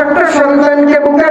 ছোট্ট সন্তানকে বুকে